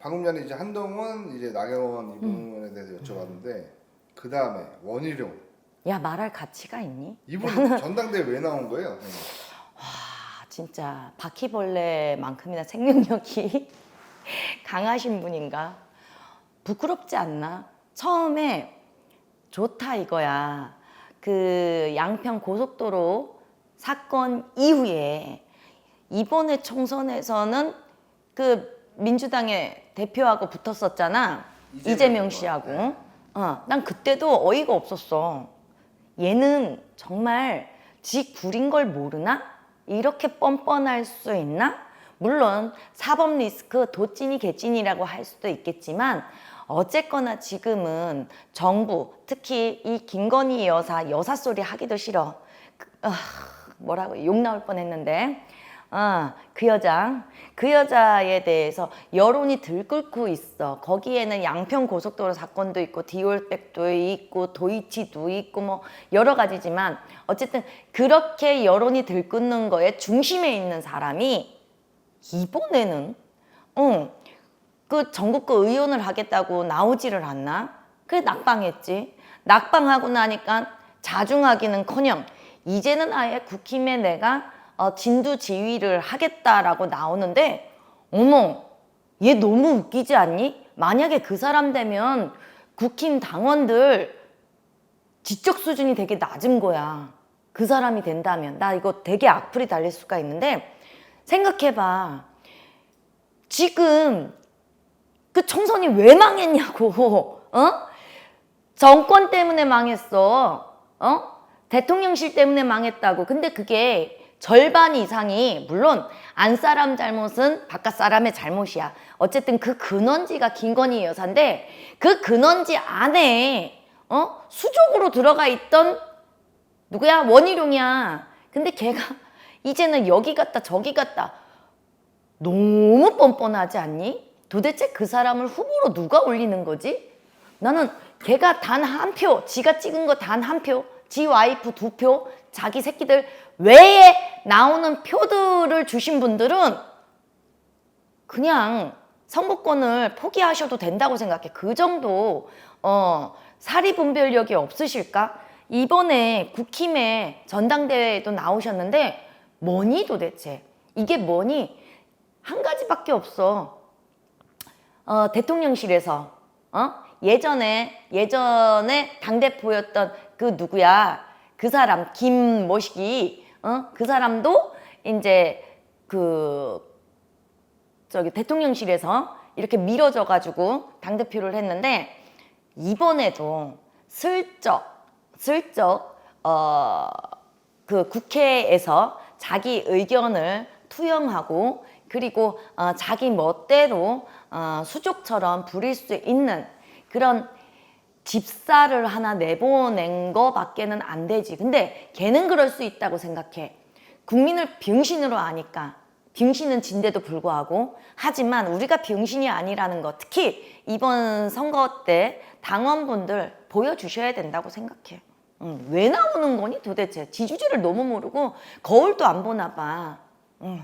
방금 전에 이제 한동훈 이제 나경원 이 부분에 대해서 여쭤봤는데 그 다음에 원희룡 야 말할 가치가 있니? 이분 전당대회 왜 나온 거예요? 네. 아 진짜 바퀴벌레만큼이나 생명력이 강하신 분인가? 부끄럽지 않나? 처음에 좋다 이거야. 그 양평 고속도로 사건 이후에 이번에 총선에서는 그 민주당의 대표하고 붙었었잖아. 이재명 이재명 씨하고. 어, 난 그때도 어이가 없었어. 얘는 정말 지 구린 걸 모르나? 이렇게 뻔뻔할 수 있나? 물론 사법 리스크 도찐이 개찐이라고 할 수도 있겠지만 어쨌거나 지금은 정부 특히 이 김건희 여사 여사 소리 하기도 싫어. 그, 아, 뭐라고 욕 나올 뻔했는데 아, 그 여자, 그 여자에 대해서 여론이 들끓고 있어. 거기에는 양평 고속도로 사건도 있고, 디올백도 있고, 도이치도 있고, 뭐, 여러 가지지만, 어쨌든 그렇게 여론이 들끓는 거에 중심에 있는 사람이 이번에는, 응, 그 전국구 의원을 하겠다고 나오지를 않나? 그래, 낙방했지. 낙방하고 나니까 자중하기는 커녕, 이제는 아예 국힘에 내가 어, 진두 지휘를 하겠다라고 나오는데 어머 얘 너무 웃기지 않니? 만약에 그 사람 되면 국힘 당원들 지적 수준이 되게 낮은 거야. 그 사람이 된다면 나 이거 되게 악플이 달릴 수가 있는데 생각해봐. 지금 그 총선이 왜 망했냐고, 어? 정권 때문에 망했어, 어? 대통령실 때문에 망했다고. 근데 그게 절반 이상이 물론 안 사람 잘못은 바깥 사람의 잘못이야. 어쨌든 그 근원지가 김건희 여사인데 그 근원지 안에 어 수족으로 들어가 있던 누구야 원희룡이야. 근데 걔가 이제는 여기 갔다 저기 갔다 너무 뻔뻔하지 않니? 도대체 그 사람을 후보로 누가 올리는 거지? 나는 걔가 단 한 표, 지가 찍은 거 단 한 표, 지 와이프 두 표, 자기 새끼들 외에 나오는 표들을 주신 분들은 그냥 선거권을 포기하셔도 된다고 생각해. 그 정도 어, 사리 분별력이 없으실까? 이번에 국힘에 전당대회에도 나오셨는데 뭐니 도대체? 이게 뭐니? 한 가지밖에 없어. 어, 대통령실에서 어? 예전에 예전에 당 대표였던 그 누구야 그 사람 김모식이 어? 그 사람도 이제 그 저기 대통령실에서 이렇게 밀어져 가지고 당 대표를 했는데 이번에도 슬쩍 슬쩍 어 그 국회에서 자기 의견을 투영하고 그리고 어, 자기 멋대로 어, 수족처럼 부릴 수 있는 그런 집사를 하나 내보낸 거밖에는 안 되지. 근데 걔는 그럴 수 있다고 생각해. 국민을 병신으로 아니까. 병신은 진데도 불구하고. 하지만 우리가 병신이 아니라는 거, 특히 이번 선거 때 당원분들 보여주셔야 된다고 생각해. 응, 왜 나오는 거니 도대체? 지주지를 너무 모르고 거울도 안 보나 봐. 응.